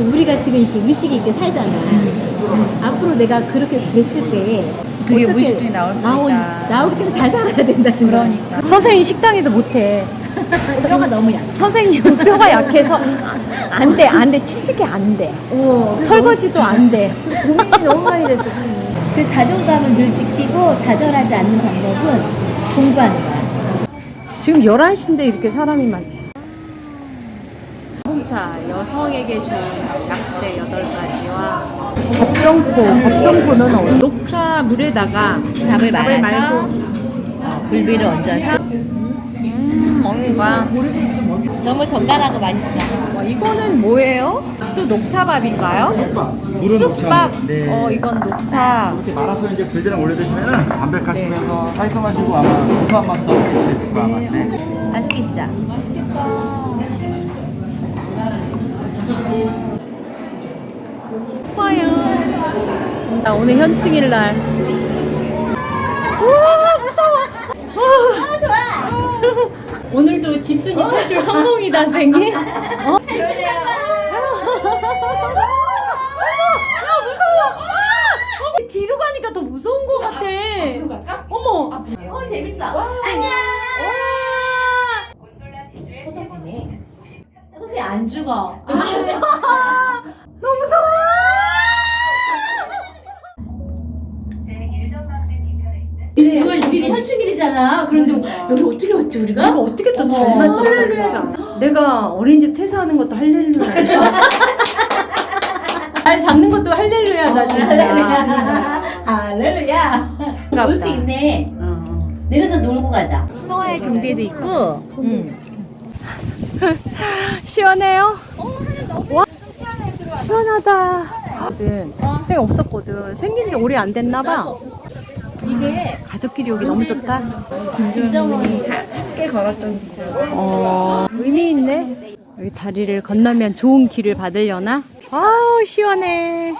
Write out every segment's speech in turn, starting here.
우리가 지금 이렇게 의식이 있게 살잖아. 앞으로 내가 그렇게 됐을 때 그게 어떻게 무의식중에 나올 수 나오, 있다. 나오기 때문에 잘 살아야 된다는 그러니까. 선생님 식당에서 못해. 뼈가 너무 약해. 선생님 뼈가 약해서 안 돼, 안 돼. 취직이 안 돼. 오, 설거지도 안 돼. 고민이 너무 많이 됐어. 선생님. 그 자존감을 늘 지키고 좌절하지 않는 방법은 공부하는 거야. 지금 11시인데 이렇게 사람이 많다. 홍차 여성에게 좋은 약재 8가지와 밥성포, 밥성포는 어디? 녹차 물에다가 밥을 밥을 말아서 말고 어, 굴비를 얹어서 음, 먹는 거야. 너무 정갈하고 맛있어. 와, 이거는 뭐예요? 또 녹차밥인가요? 쑥밥. 물은 쑥밥. 녹차. 네. 어, 이건 녹차. 이렇게 말아서 이제 불비랑 올려 드시면은 담백하시면서 깔끔하시고 아마 고소한 맛도 느낄 수 있을 거야 아마. 네. 맛있겠죠? 좋 아요. 나 오늘 현충일 날. 우와, 무서워. 아, 좋아. 오늘도 집순이 탈출 성공이다, 선생님. 어? 아! 뒤로 가니까 더 무서운 것 같아. 앞으로 갈까? 어머. 어, 재밌어. 안녕. 안 죽어. 너무 무서워. 오늘 6일이 현충일이잖아. 그런데 여기 어떻게 왔지 우리가? 이거 어떻게 또잘 어머, 맞춰? 할렐루야. 내가 어린이집 퇴사하는 것도 할렐루야. 잘 잡는 것도 진짜. 할렐루야. 할렐루야. 반갑다. 올수 있네. 어. 내려서 놀고 가자. 성화의 경대도 있고. 응. 시원해요? 와 시원하다. 거든 생 없었거든. 생긴 지 오래 안 됐나 봐. 이게 가족끼리 오기 너무 좋다. 김정은이 함께 걸었던 길. 어 의미 있네. 여기 다리를 건너면 좋은 길을 받으려나? 아우 시원해.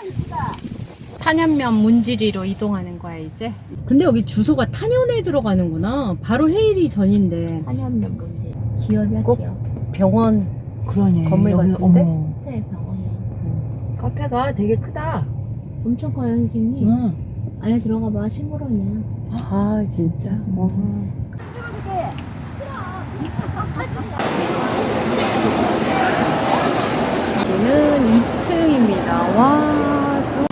탄현면 문지리로 이동하는 거야 이제. 근데 여기 주소가 탄현에 들어가는구나. 바로 해일이 전인데 한현면 문제. 기업이야 꼭- 기업. 병원 그러네. 건물 여기, 같은데? 어머. 호텔 병원이야. 카페가 되게 크다. 엄청 커요 선생님. 응. 안에 들어가 봐 시골원이야. 아 진짜. 어. 여기는 2층입니다. 와. 저-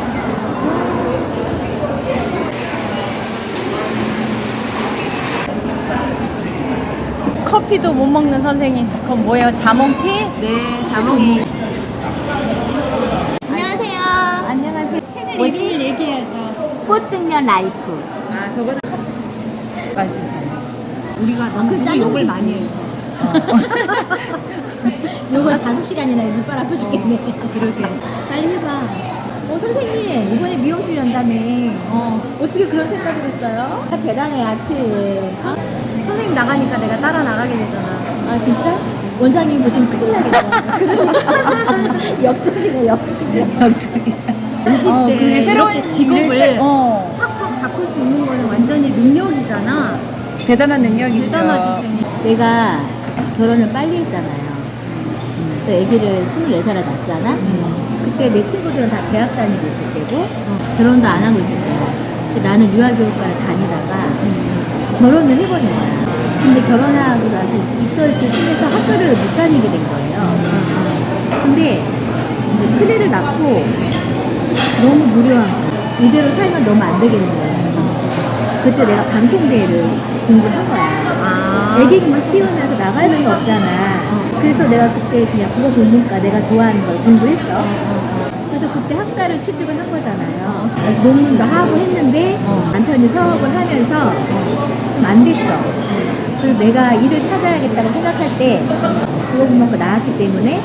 커피도 못 먹는 선생님. 그건 뭐예요? 자몽티? 네 자몽이. 안녕하세요. 안녕하세요. 채널 뭐지? 이름을 얘기해야죠. 꽃중년 라이프. 아, 저거는 맛있어요. 우리가 너무 그 욕을 짠 많이 했어. 요거 다섯 시간이나 눈발 아파 죽겠네. 그러게. 빨리 해봐. 어 선생님 이번에 미용실 연다며. 어. 어떻게 그런 생각을 했어요? 대단해 아트. 어? 선생님 나가니까 내가 따라 나가게 되잖아. 아 진짜? 원장님 보시면 큰일 나겠다. 역적이네 역적이야. 역적이야. 50대 어, 그게 새로운 직업을 어. 확확 바꿀 수 있는 거는 완전히 능력이잖아. 대단한 능력이죠. 대단하지. 내가 결혼을 빨리 했잖아요. 그 아기를 24살에 낳았잖아. 그때 내 친구들은 다 대학 다니고 있을 때고 결혼도 안 하고 있을 때야. 근데 나는 유아교육과를 다니다가 결혼을 해버린 거야. 근데 결혼하고 나서 입덧이 심해서 학교를 못 다니게 된 거예요. 근데 이제 큰애를 낳고 너무 무료한 거야. 이대로 살면 너무 안 되겠는. 그래서 그때 내가 방통대를 공부를 한 거야. 아. 애기만 키우면서 나갈 수가 없잖아. 그래서 내가 그때 그냥 국어 공부과 내가 좋아하는 걸 공부했어. 그래서 그때 학사를 취득을 한 거잖아요. 그래서 논문도 하고 했는데 남편이 사업을 하면서 좀 안 됐어. 그래서 내가 일을 찾아야겠다고 생각할 때 국어 공부과 나왔기 때문에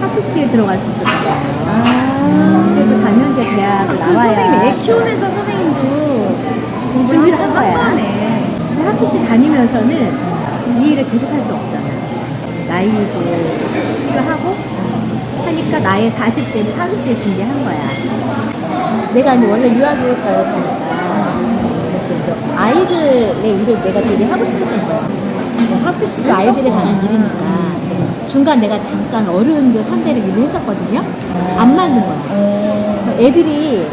학습지에 들어갈 수 있었던 거예요. 그래도 4년제 대학을 그 선생님 나와야 애 키우면서 선생님도 준비를 한 거야. 거네. 그래서 학습지 다니면서는 이 일을 계속 할 수 없잖아. 나이도 필요하고 하니까 나의 40대는 30대 준비한 거야. 내가 이제 원래 유아교육과였으니까 아이들의 일을 내가 되게 하고 싶었던 거야. 뭐 학습지도 아이들에 관한 일이니까 중간 내가 잠깐 어른들 상대로 일을 했었거든요. 안 맞는 거야. 애들이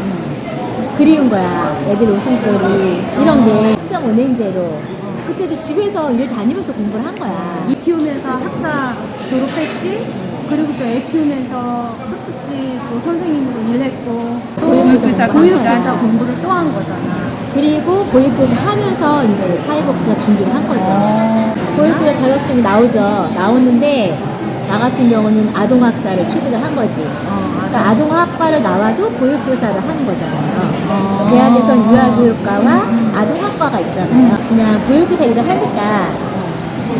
그리운 거야. 애들 웃음소리 이런 게 학점 은행제로 그때도 집에서 일 다니면서 공부를 한 거야. 이 키우면서 학사 졸업했지. 그리고 또 애 키우면서 학습지 또 선생님으로 일했고 또 보육교사 보육교사 공부를 또 한 거잖아. 그리고 보육교사 하면서 이제 사회복지사 준비를 한 거죠. 보육교사 자격증이 나오죠. 나오는데 나 같은 경우는 아동학사를 취득을 한 거지. 그러니까 아동학과를 나와도 보육교사를 하는 거잖아요. 대학에선 유아교육과와 아동학과가 있잖아요. 그냥 보육교사 일을 하니까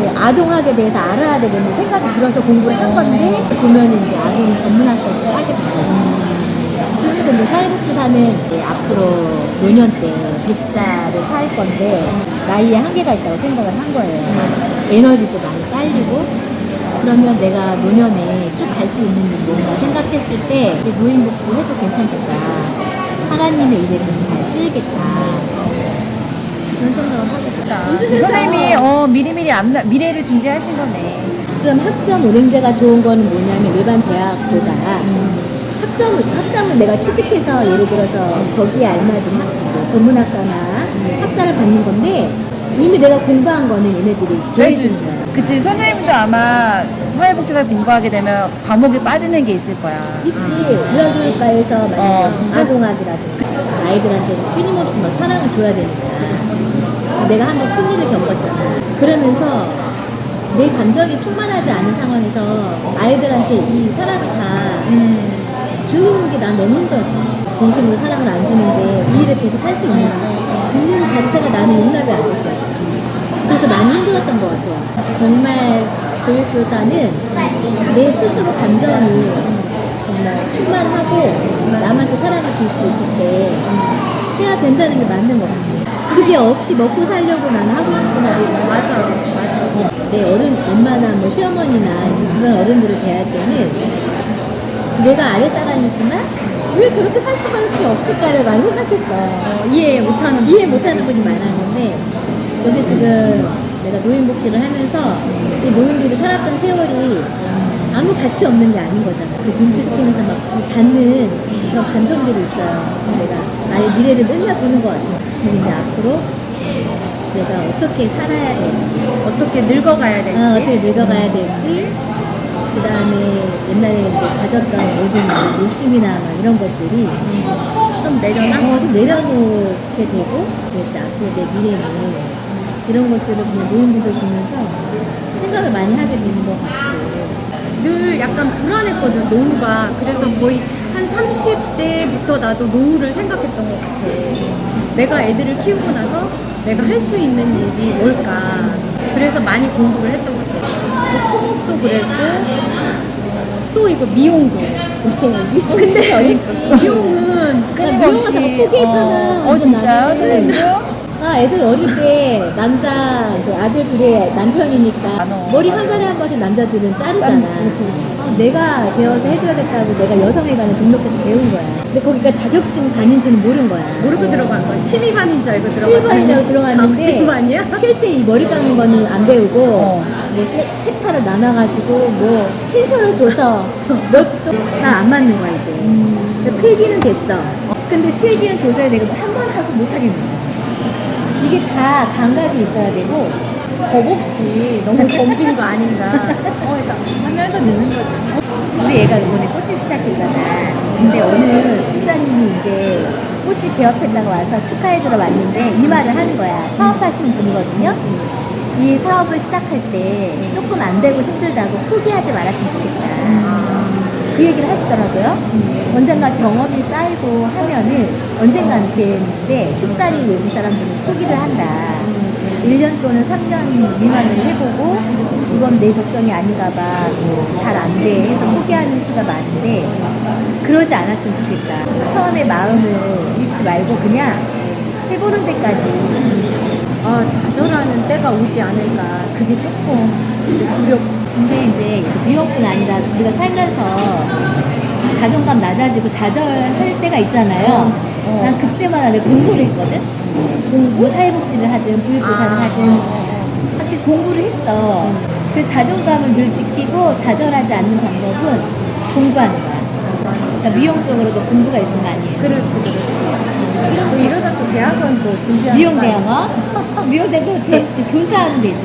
그 아동학에 대해서 알아야 되겠는 생각이 들어서 공부를 한 건데 보면은 이제 아동 전문학과를 하게 됐거든요. 그래서 이제 사회복지사는 이제 앞으로 노년 때 100살을 살 건데 나이에 한계가 있다고 생각을 한 거예요. 에너지도 많이 딸리고 그러면 내가 노년에 쭉 갈 수 있는 일 뭔가 생각했을 때 노인복지 해도 괜찮겠다. 하나님의 일에 좀잘 쓰이겠다. 생각을 하게 됐다. 선생님이 어 미리미리 앞나, 미래를 준비하신 거네. 그럼 학점 은행제가 좋은 거는 뭐냐면 일반 대학보다 학점을, 학점을 내가 취득해서 예를 들어서 거기에 알맞은 학, 뭐 전문학과나 학사를 받는 건데 이미 내가 공부한 거는 얘네들이 제일 그렇지. 주는 거야. 그치 선생님도 아마 사회복지사 공부하게 되면 과목에 빠지는 게 있을 거야. 있지. 유아교육과에서 만약에 어, 무슨- 아동학이라든가 아이들한테는 끊임없이 막 사랑을 줘야 되니까. 내가 한번 큰 일을 겪었잖아. 그러면서 내 감정이 충만하지 않은 상황에서 아이들한테 이 사랑을 다 주는 게 난 너무 힘들었어. 진심으로 사랑을 안 주는데 이 일을 계속 할 수 있는, 있는 자체가 나는 용납이 안 됐어요. 그래서 많이 힘들었던 것 같아요. 정말 교육교사는 내 스스로 감정이 정말 충만하고 남한테 사랑을 줄 수 있을 때 해야 된다는 게 맞는 것 같아요. 그게 없이 먹고 살려고 나는 하고 싶진 않아. 맞아, 맞아. 내 어른, 엄마나 뭐 시어머니나 주변 어른들을 대할 때는 내가 아랫사람이지만 왜 저렇게 살 수밖에 없을까를 많이 생각했어. 이해 못하는 이해 못하는 분이 많았는데 여기 지금 내가 노인복지를 하면서 이 노인들이 살았던 세월이 아무 가치 없는 게 아닌 거잖아. 그 눈빛을 통해서 막 받는 그런 감정들이 있어요. 내가 나의 미래를 맨날 보는 것 같아. 근데 이제 앞으로 내가 어떻게 살아야 될지, 어떻게 늙어가야 될지. 어, 어떻게 늙어가야 될지, 그 다음에 옛날에 이제 가졌던 모든 욕심이나 막 이런 것들이 좀 내려놔. 어, 좀 내려놓게 되고, 이제 앞으로 내 미래는 이런 것들을 그냥 노인분들 보면서 생각을 많이 하게 되는 것 같고. 늘 약간 불안했거든 노후가 그래서 거의 한 30대부터 나도 노후를 생각했던 것 같아 내가 애들을 키우고 나서 내가 할 수 있는 일이 뭘까 그래서 많이 공부를 했던 것 같아 뭐 토목도 그랬고 또 이거 미용도 근데. 미용은 그냥 미용하다가 포기했잖아. 어, 어 진짜요? 나는. 선생님도요? 나 애들 어릴 때 남자 그 아들 둘의 남편이니까 나눠. 머리 한 달에 한 번씩 남자들은 자르잖아. 어, 내가 배워서 해줘야겠다고 내가 여성회관에 등록해서 배운 거야. 근데 거기가 자격증 반인지는 모르는 거야. 모르고 들어간 거야 취미 반인 줄 알고 들어갔다 실버인이라고 들어갔는데 자격증반이야? 실제 이 머리 감는 거는 안 배우고 어. 뭐 세- 섹타를 나눠가지고 뭐 펜션을 줘서 몇난안 맞는 거야 이게. 근데 필기는 됐어. 근데 실기는 도저히 내가 한 번 하고 못 하겠는 거야. 이게 다 감각이 있어야 되고 겁 없이 너무 덤빈 거 아닌가 어, 그래서 하면서 느는 거지 우리 애가 이번에 꽃집 시작했잖아. 근데 어느 집사님이 이제 꽃집 개업했다고 와서 축하해주러 왔는데 이 말을 하는 거야. 사업하시는 분이거든요. 이 사업을 시작할 때 조금 안 되고 힘들다고 포기하지 말았으면 좋겠다. 그 얘기를 하시더라고요. 언젠가 경험이 쌓이고 하면은 언젠가는 되는데 쉽사리 요즘 사람들은 포기를 한다. 1년 또는 3년 미만을 해보고 이건 내 적성이 아닌가 봐. 잘 안 돼. 해서 포기하는 수가 많은데 그러지 않았으면 좋겠다. 처음에 마음을 잃지 말고 그냥 해보는 데까지. 아 좌절하는 때가 오지 않을까 그게 조금 두렵지 근데 이제 미역뿐 아니라 우리가 살면서 자존감 낮아지고 좌절할 때가 있잖아요. 난 그때마다 내가 공부를 했거든. 공부, 사회복지를 하든, 교육교사를 하든. 하여튼 공부를 했어. 그 자존감을 늘 지키고 좌절하지 않는 방법은 공부하는 거야. 그러니까 미용 쪽으로도 공부가 거 아니에요? 그렇지, 그렇지. 또 이러다 또 대학원 또 준비하는 미용 거 아니야? 대학원? 미용 대학원 대- 교수하면 되지.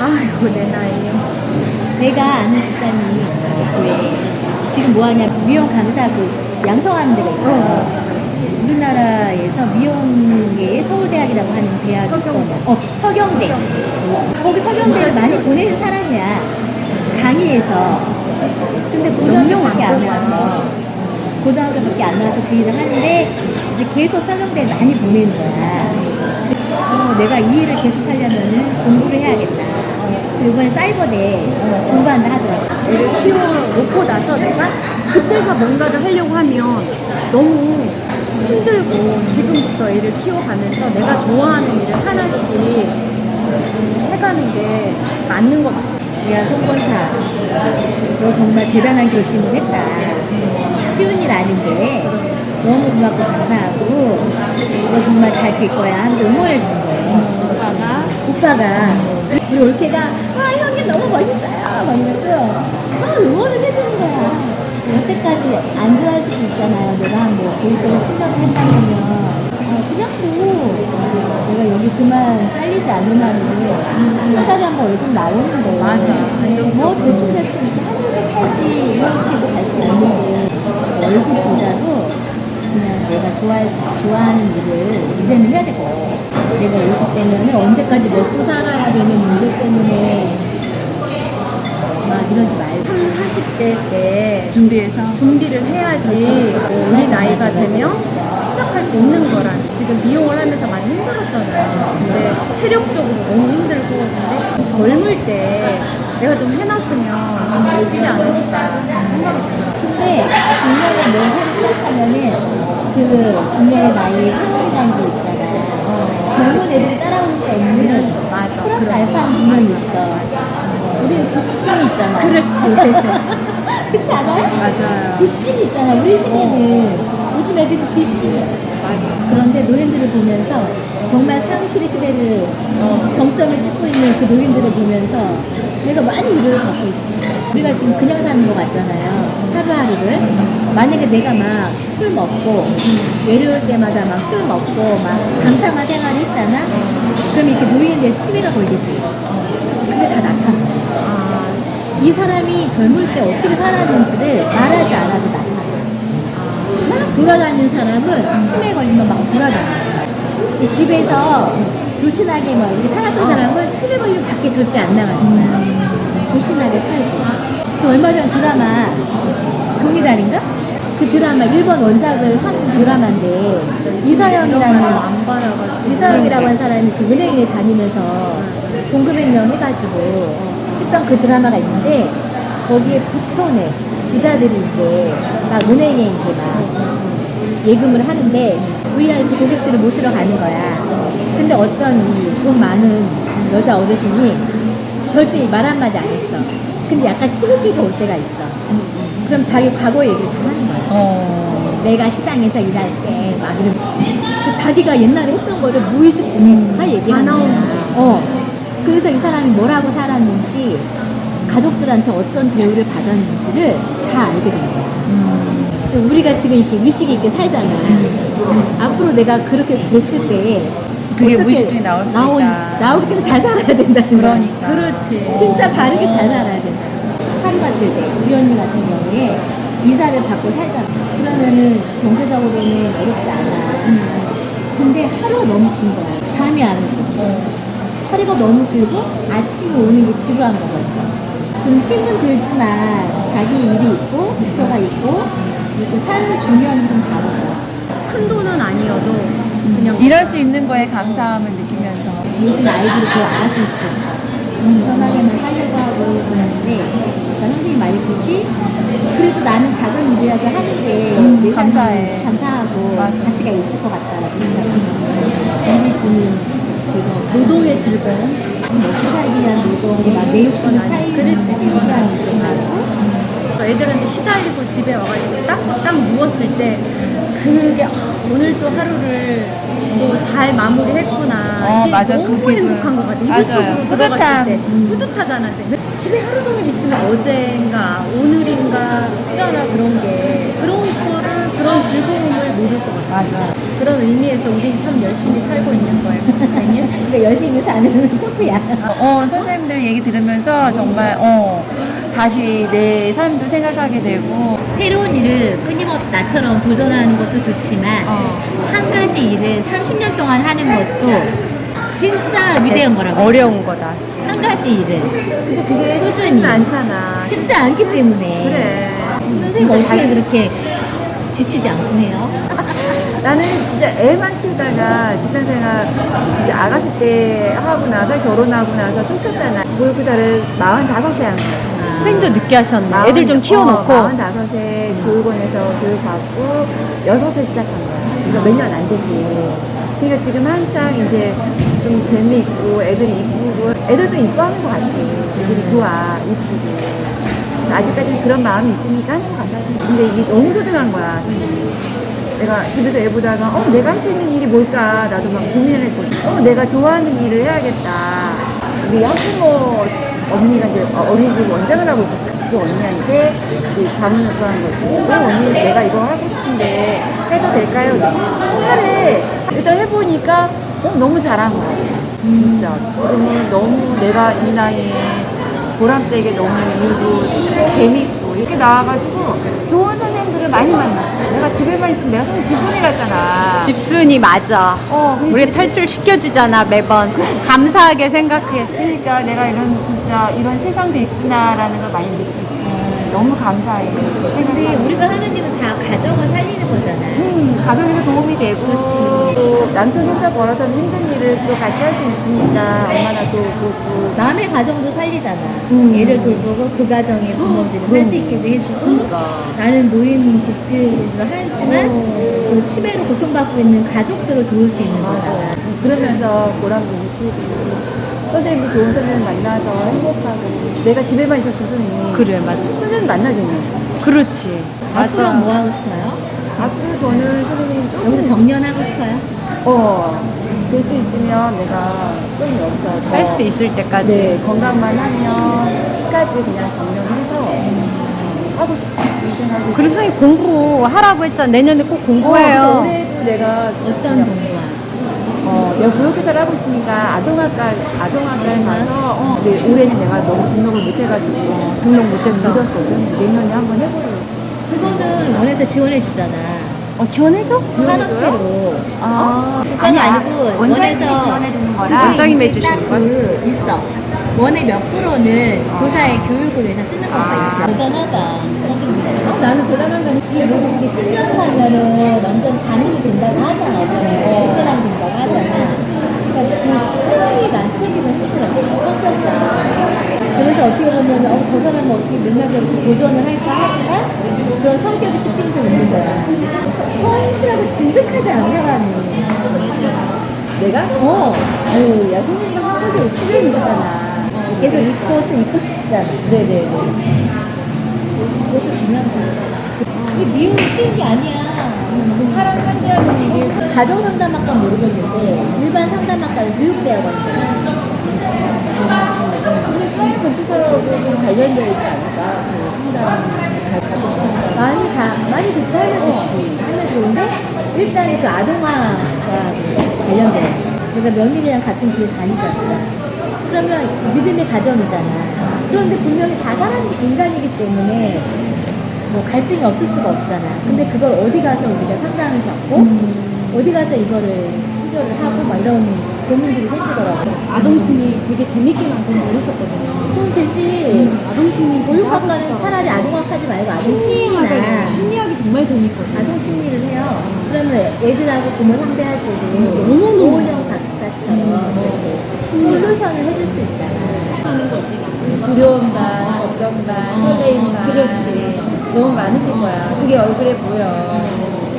아이고, 내 나이요. 내가 아는 집사님이 교회 지금 뭐하냐 미용 강사 그 양성하는 데가 있어요. 우리나라에서 미용계의 서울대학이라고 하는 대학이 서경대. 어, 서경대. 거기 서경대를 많이 보내는 사람이야. 강의에서. 근데 고등학교밖에 안 나와서 고등학교밖에 안 나와서 그 일을 하는데 이제 계속 서경대를 많이 보내는 거야. 어, 내가 이 일을 계속 하려면은 공부를 해야겠다. 이번에 사이버대 공부한다 하더라고. 애를 키워놓고 나서 내가 그때서 뭔가를 하려고 하면 너무 힘들고 지금부터 애를 키워가면서 내가 좋아하는 일을 하나씩 해가는 게 맞는 것 같아. 야, 송건사. 너 정말 대단한 결심을 했다. 쉬운 일 아닌데 너무 고맙고 감사하고 너 정말 잘 될 거야 하면서 응원해 주는 거예요. 오빠가? 오빠가 우리 올케가 아 형님 너무 멋있어요 막 이러고 막 응원을 해주는 여태까지 안 좋아할 수도 있잖아요. 내가 뭐 보육교사 실력을 했다면 어, 그냥 뭐 내가 여기 그만 잘리지 않는 한은 한 달에 한 번 월급 나오는데 맞아. 뭐 대충 대충 이렇게 하면서 살지 이렇게도 갈 수 있는데 월급보다도 그냥 내가 좋아해서 좋아하는 일을 이제는 해야 같아. 내가 50대면은 언제까지 먹고 살아야 되는 문제 때문에 막 이러지 말고 30, 40대 때 준비해서 준비를 해야지 우리 나이가 되면 시작할 수 있는 거란 지금 미용을 하면서 많이 힘들었잖아요. 근데 체력적으로 너무 힘들고 근데 젊을 때 내가 좀 해놨으면 좀 쉬지 않았을까 생각이 들어요. 근데 중년에 뭘 생각하면은 그 중년의 나이에 세월이라는 게 있잖아. 젊은 애들이 따라올 수 없는. 플러스. 알파는 분명히 있어. 우리는 뒷심이 있잖아. 그렇지. 그렇지 않아요? 맞아요. 뒷심이 있잖아. 우리 세대는 요즘 애들은 뒷심이야. 그런데 노인들을 보면서 정말 상실의 시대를 어, 정점을 찍고 있는 그 노인들을 보면서 내가 많이 위로를 받고 있지. 우리가 지금 그냥 사는 것 같잖아요. 하루하루를. 만약에 내가 막 술 먹고 외로울 때마다 막 술 먹고 막 감상한 생활을 했잖아. 그럼 이렇게 노인의 치매가 걸리지. 그게 다 나타나. 아, 이 사람이 젊을 때 어떻게 살았는지를 말하지 않아도 나타나. 막 돌아다니는 사람은 치매 걸리면 막 돌아다녀. 근데 집에서 조신하게 막 이렇게 살았던 사람은 치매 걸리면 밖에 절대 안 나가는 거야. 조신하게 살고. 그 얼마 전 드라마 종이다리인가? 그 드라마 일본 원작을 한 드라마인데 이서영이라는 안 받아가지고. 이서영이라고 하는 사람이 그 은행에 다니면서 공급행령 해가지고 했던 그 드라마가 있는데 거기에 부촌에 부자들이 이제 막 은행에 이제 막 예금을 하는데 VIP 고객들을 모시러 가는 거야. 근데 어떤 이 돈 많은 여자 어르신이 절대 말 한마디 안 했어. 근데 약간 치부기가 올 때가 있어. 그럼 자기 과거 얘기를 다 하는 거야. 어. 내가 시장에서 일할 때 막 이런 그 자기가 옛날에 했던 거를 무의식 중에 다 얘기하는 다 나오는 거야. 어. 그래서 이 사람이 뭐라고 살았는지 가족들한테 어떤 대우를 받았는지를 다 알게 된 거야. 근데 우리가 지금 이렇게 의식이 있게 살잖아. 앞으로 내가 그렇게 됐을 때 그게 무의식 중에 나올 수 나오- 있다. 나올 때는 잘 살아야 된다는 거야. 그러니까. 그렇지. 진짜 바르게 잘 살아야 된다. 하루 같을 때 우리 언니 같은 경우에 이사를 받고 살잖아. 그러면은 경제적으로는 어렵지 않아. 근데 하루가 너무 긴 거야. 잠이 안 오고. 하루가 너무 길고 아침에 오는 게 지루한 거였어. 좀 힘은 들지만 자기 일이 있고 목표가 있고 이렇게 사는 중요함이 좀 다르고. 큰 돈은 아니어도 그냥 일할 수 있는 거에 감사함을 느끼면서 요즘 아이들이 그걸 알았으면 좋겠어. 편하게만 살려고 하고 그러는데, 아까 선생님 말했듯이, 그래도 나는 작은 일이라도 하는 게 음, 내 감사해. 감사하고 맞아. 가치가 있을 것 같다라고 생각해요. 일이 주는 즐거움. 살기 위한 노동, 막 내욕적인 차이 그렇지. 얘기하는 게 있어가지고, 애들한테 시달리고 집에 와가지고 딱, 딱 누웠을 때 그게 아, 오늘도 하루를 또 잘 마무리했구나. 어, 이게 맞아. 너무 그 기분. 행복한 것 같아. 이불 맞아요. 속으로 뿌듯함. 들어갔을 때 음. 뿌듯하잖아. 이제. 집에 하루 종일 있으면 어젠가 오늘인가 있잖아 그런 게 그런 거를 그런 즐거움을 모를 것 같아. 맞아. 그런 의미에서 우린 참 열심히 살고 있는 거예요, 선생님. 그러니까 열심히 사는 토크야. 어, 선생님들 얘기 들으면서 정말, 어, 다시 내 삶도 생각하게 되고, 새로운 일을 끊임없이 나처럼 도전하는 것도 좋지만 어. 한 가지 일을 30년 동안 하는 것도 진짜 위대한 거라고. 어려운 거다. 한 가지 일을 근데 그게 꾸준히. 쉽지는 않잖아. 쉽지 않기 때문에. 그래. 선생님 진짜 어떻게 자기- 그렇게 지치지 않고 해요? 나는 진짜 애만 키우다가 직장생활 진짜 아가씨 때 하고 나서 결혼하고 나서 쭉 쉬었잖아. 교육사를 45세 한 거야. 선생님도 늦게 하셨네. 애들 좀 키워놓고. 어, 45세 교육원에서 교육받고 6세 시작한 거야. 이거 몇년 안 되지. 그러니까 지금 한창 이제 좀 재미있고 애들이 이쁘고 애들도 이뻐하는 것 같아. 애들이 좋아. 이쁘고. 아직까지 그런 마음이 있으니까 하는 것 같아. 근데 이게 너무 소중한 거야. 내가 집에서 애 보다가 어 내가 할 수 있는 일이 뭘까 나도 막 고민을 했거든. 어 내가 좋아하는 일을 해야겠다. 우리 학부모 언니가 이제 어린이집 원장을 하고 있었어. 그 언니한테 이제 자문을 구한 거지. 어 언니 내가 이거 하고 싶은데 해도 될까요? 어 하래. 일단 해보니까 어 너무 잘한 거야. 진짜 지금은 너무 내가 이 나이에 보람되게 너무 일도 재밌고 이렇게 나와가지고 좋은 선생 님들을 많이 만났어. 내가 집에만 있으면 내가 선생님 집순이랐잖아. 집순이 맞아. 어, 근데 우리 집- 탈출 시켜주잖아 매번. 감사하게 생각해. 그러니까 내가 이런 진짜 이런 세상도 있구나라는 걸 많이 느끼지. 너무 감사해. 근데 생각하고. 우리가 하는 일은 다 가정을 살리는 거잖아요. 음, 가족에도 도움이 되고 또 남편 혼자 벌어서는 힘든 일을 또 같이 할 수 있으니까 얼마나 좋고 또 남의 가정도 살리잖아. 음. 얘를 돌보고 그 가정의 부모들이 살 수 있게도 해주고 그러니까. 나는 노인 복지를 하지만 그 치매로 고통받고 있는 가족들을 도울 수 있는 거잖아. 그러면서 보람도 느끼고 선생님도 좋은 선생님 만나서 행복하고 내가 집에만 있었으면 그래 맞아. 선생님 만나겠네. 그렇지. 앞으로 뭐 하고 싶어요? 앞으로 저는 선생님 조금 여기서 정년하고 싶어요? 어, 될 수 있으면 내가 좀 여기서 더 할 수 있을 때까지. 네, 건강만 하면 끝까지 그냥 정년해서 하고 생각이 그래서 선생님 공부하라고 했잖아. 내년에 꼭 어, 공부해요. 그래서 올해도 내가 어떤 그냥 동료와? 어, 내가 교육교사를 하고 있으니까 아동학과, 아동학과에 가서, 어, 네, 올해는 내가 너무 등록을 못해가지고, 등록 못해서 늦었거든. 내년에 한번 해보려고. 그거는 원에서 지원해 주잖아. 어, 지원해줘? 산업체로. 아, 그건 아니고 원장님이 원에서 지원해주는 거라. 원장님이 해주시는 딱 거야? 그 있어. 원의 몇 프로는 교사의 교육을 위해서 쓰는 거가 있어. 대단하다. 어, 나는 대단한 거니. 이 모든 그게 10년을 하면은 완전 장인이 된다고 하잖아. 베테랑 된다고 하잖아. 그러니까 그 10년이 난처비가 힘들었어. 성격상. 그래서 어떻게 보면, 어, 저 맨날 저렇게 도전을 할까 하지만 그런 성격의 특징도 있는 거야. 성실하고 진득하지 않은 사람이. 내가? 어, 아유, 야, 선생님이 한 곳에 출연이 있었잖아. 계속 있고 또 있고 싶잖아. 네네네. 그것도 중요한 거야. 이 미움이 쉬운 게 아니야. 사람 상대하는 이게 가정 상담학과 모르겠는데 일반 상담학과는 교육대학원이잖아. 사회 건축사하고 좀 관련되어 있지 않을까? 그 상담, 가족. 많이 가, 많이 좋지 하면 좋지. 하면 좋은데 일단은 그 아동화가 관련돼 있어. 그러니까 며느리랑 같은 교육 다니잖아. 그러면 이 믿음의 가정이잖아. 그런데 분명히 다 사람 인간이기 때문에 뭐 갈등이 없을 수가 없잖아. 근데 그걸 어디 가서 우리가 상담을 받고 어디 가서 이거를 해결을 하고 막 이런 고민들이 생기더라고. 아동심리 되게 재밌게 만든 거 있었거든요. 그럼 되지. 아동심리 교육학과는 차라리 아동학하지 말고 아동심리나 심리학이 정말 재밌거든요. 아동심리를 해요. 그러면 애들하고 부모 상대할 때도 너무너무 오은영 박사처럼 이렇게 솔루션을 해줄 수 있잖아. 하는 거지. 두려움 반, 걱정 반, 설레임 반. 그렇지. 너무 많으실 거야. 그게 얼굴에 보여.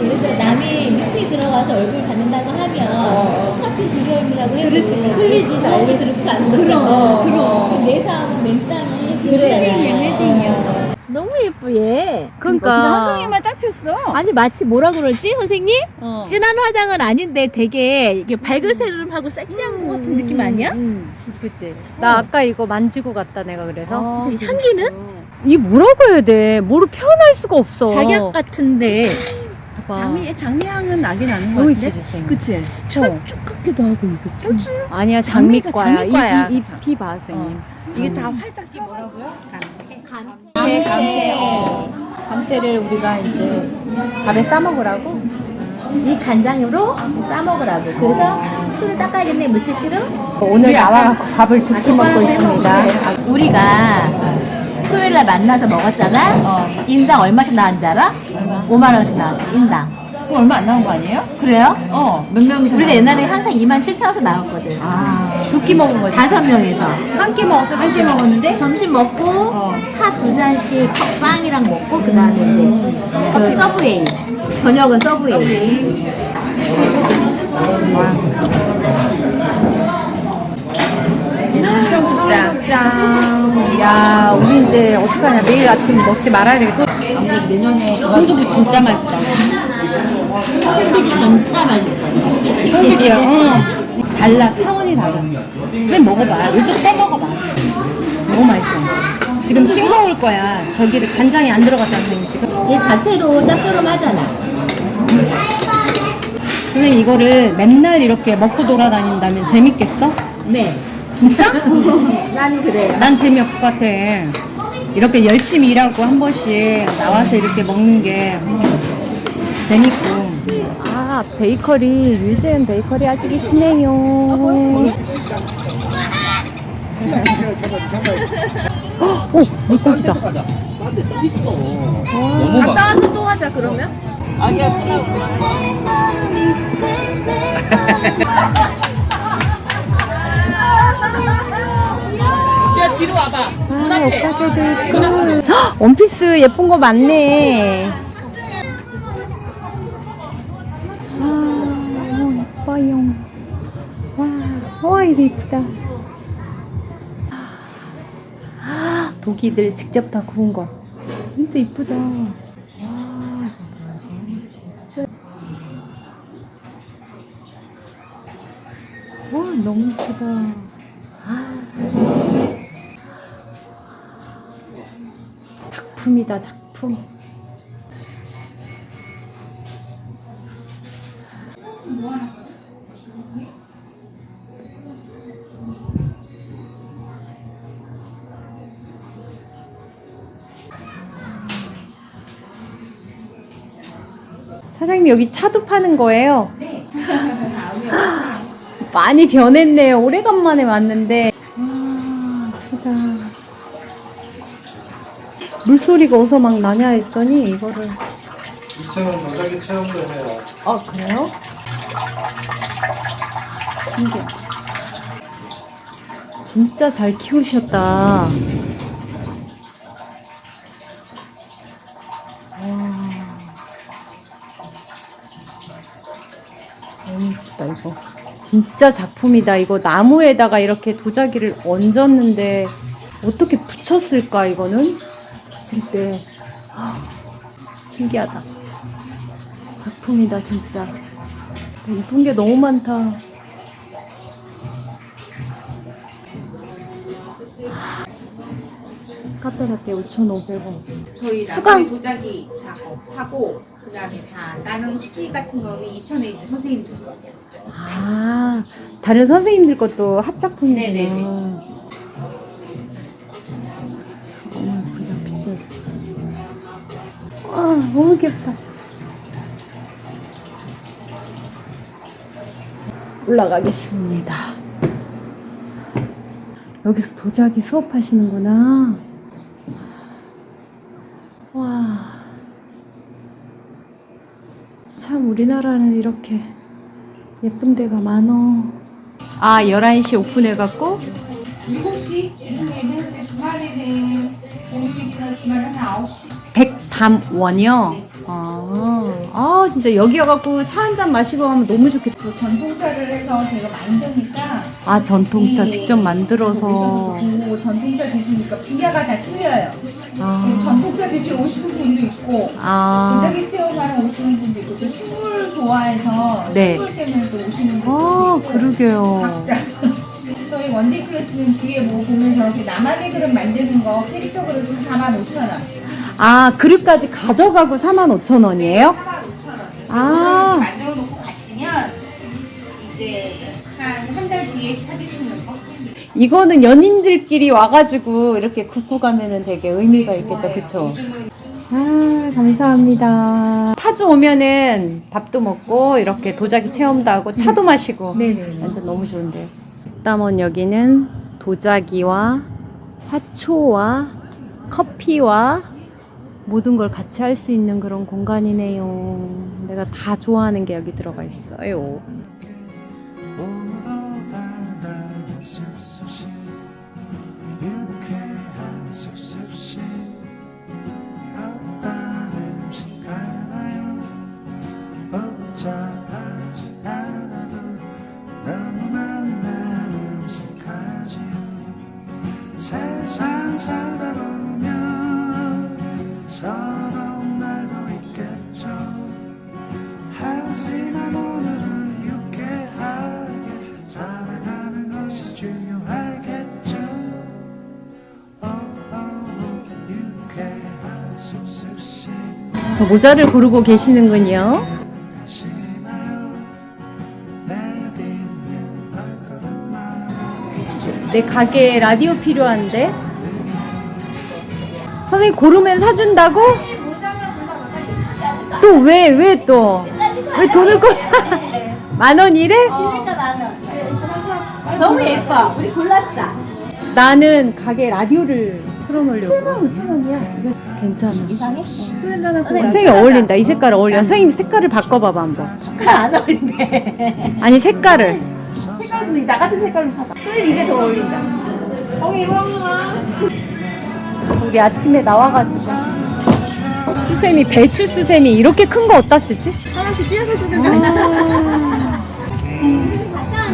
예를 들어 남이 밑에 들어가서 얼굴 받는다고 하면 똑같은 두려움이라고 해도 그렇지. 틀리지, 달리. 들고 안 그럼, 들어. 그럼. 내 삶은 맨땅에 그래. 헤딩이야. 너무 예뻐 얘. 그러니까. 어떻게 한 송이만 딱 폈어? 아니 마치 뭐라 그러지 선생님? 어. 진한 화장은 아닌데 되게 이게 발그스름하고 섹시한 것 같은 느낌 아니야? 음, 이쁘지. 나 아까 이거 만지고 갔다 내가 그래서. 어, 근데 향기는 이 뭐라고 해야 돼? 뭐로 표현할 수가 없어. 작약 같은데 봐봐. 장미 장미향은 나긴 나는 것 너무 같은데. 이쁘지 생. 그치? 철 쭉 같기도 하고 이거 좀. 아니야 장미가 장미과야. 장미과야. 이, 이, 잎이 봐 선생님. 이게 다 활짝 이 뭐라고요? 감태 감태 감태를 우리가 이제 밥에 싸 먹으라고 이 간장으로 싸 먹으라고 그래서 손을 닦아야겠네 물티슈로 오늘 나와 밥을 두 끼 먹고 있습니다. 우리가 토요일 날 만나서 먹었잖아 어. 인당 얼마씩 나왔는지 알아? 5만 원씩 나왔어 인당 그거 얼마 안 나온 거 아니에요? 그래요? 어. 몇 명이서? 우리가 옛날에 항상 2만 7천 원씩 나왔거든 아, 두 끼 먹은 거지. 다섯 명에서 한 끼 먹었어. 한 끼 먹었는데? 점심 먹고 어. 차두 잔씩 빵이랑 먹고 그 다음에 이제 그 서브웨이 저녁은 서브웨이 짱. 야, 우리 이제 어떡하냐. 내일 아침 먹지 말아야 되겠다. 순두부 진짜 맛있다. 햇빛이 진짜 맛있어 햇빛이야. 응. 달라. 차원이 달라. 왜 먹어봐. 이쪽 떠 먹어봐. 너무 맛있어. 지금 싱거울 거야. 저기를 간장이 안 들어갔다는 지금. 얘 자체로 짭조름하잖아 선생님 이거를 맨날 이렇게 먹고 돌아다닌다면 재밌겠어? 네 진짜? 난 그래요 난 재미없을 것 같아. 이렇게 열심히 일하고 한 번씩 나와서 이렇게 먹는 게 재밌고. 아, 베이커리, 유재현 베이커리 아직 있네요. 오, 물고기다. 넘어가. 와서 또 하자, 그러면? 아, 옷가게도 있고. 헉, 원피스 예쁜 거 많네. 아, 너무 예뻐요. 와, 와, 이거 이쁘다. 아, 독이들 직접 다 구운 거. 진짜 이쁘다. 와, 너무 이쁘다. 작품이다 작품 사장님 여기 차도 파는 거예요? 네. 많이 변했네요. 오래간만에 왔는데. 와, 크다. 물 소리가 어디서 막 나냐 했더니 이거를. 2,000원 전자기 체험도 해요. 아 그래요? 신기해 진짜 잘 키우셨다. 와. 너무 이쁘다 이거 진짜 작품이다. 이거 나무에다가 이렇게 도자기를 얹었는데 어떻게 붙였을까 이거는 붙일 때 아, 신기하다 작품이다 진짜 이쁜 게 너무 많다 카페라떼 5,500원 저희 수강. 도자기 작업하고 그다음에 다 다른 식기 같은 거는 2천에 있는 선생님들 거예요. 아 다른 선생님들 것도 합작품이구나 네네네. 너무 귀엽다 올라가겠습니다 여기서 도자기 수업하시는구나 와 참 우리나라는 이렇게 예쁜 데가 많어. 아, 11시 오픈해갖고? 7시 중에는 주말에는 공휴일이나 주말에는 9시. 백담원이요? 아, 아, 진짜 여기 와갖고 차 한 잔 마시고 가면 너무 좋겠다. 그 전통차를 해서 제가 만드니까 아, 전통차 예, 직접 만들어서. 그 전통차 드시니까 비가가 다 틀려요. 아, 전통차 드시 오시는 분도 있고 아, 도자기 체험하러 오시는 분도 있고 또 식물 좋아해서 네. 식물 때문에 또 오시는 분도 아 있고 그러게요. 각자 저희 원데이 클래스는 뒤에 뭐 보면 저렇게 나만의 그릇 만드는 거 캐릭터 그릇은 45,000원 아 그릇까지 가져가고 45,000원이에요? 45,000원 아. 만들어 놓고 가시면 이제 한 한 달 뒤에 찾으시는 거 이거는 연인들끼리 와가지고 이렇게 굽고 가면은 되게 의미가 네, 있겠다. 그쵸? 요즘은 아, 감사합니다. 파주 오면은 밥도 먹고 이렇게 도자기 체험도 하고 차도 마시고 네네. 완전 너무 좋은데요. 일단은 여기는 도자기와 화초와 커피와 모든 걸 같이 할 수 있는 그런 공간이네요. 내가 다 좋아하는 게 여기 들어가 있어요. 오늘도 달달 저 모자를 고르고 계시는군요. 내 가게에 라디오 필요한데? 선생님 고르면 사준다고? 또 왜, 왜 또? 왜 돈을 꺼? 만 원이래? 그러니까 나는 너무 예뻐. 우리 골랐어. 나는 가게 라디오를 틀어놓으려고. 7만 5천 원이야. 이거 괜찮아. 이상해? 술 한잔 하고 선생님 어울린다. 이 색깔 어울려. 선생님 색깔을 바꿔봐봐 한번. 안 어울린대. 아니 색깔을. 색깔도 나 같은 색깔로 사봐. 선생님 이게 더 어울린다. 거기 이거구나. 우리 아침에 나와가지고. 수세미 배추 수세미 이렇게 큰 거 어디다 쓰지? 하나씩 띄어서 쓰면 돼.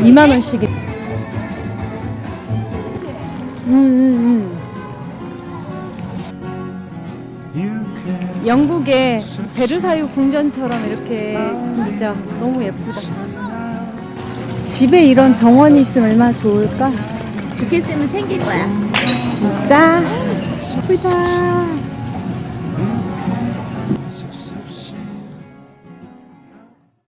2만 원씩이. 음, 음, 음. 영국의 베르사유 궁전처럼 이렇게 진짜 너무 예쁘다. 집에 이런 정원이 있으면 얼마나 좋을까? 쓰면 생길 거야. 진짜 예쁘다.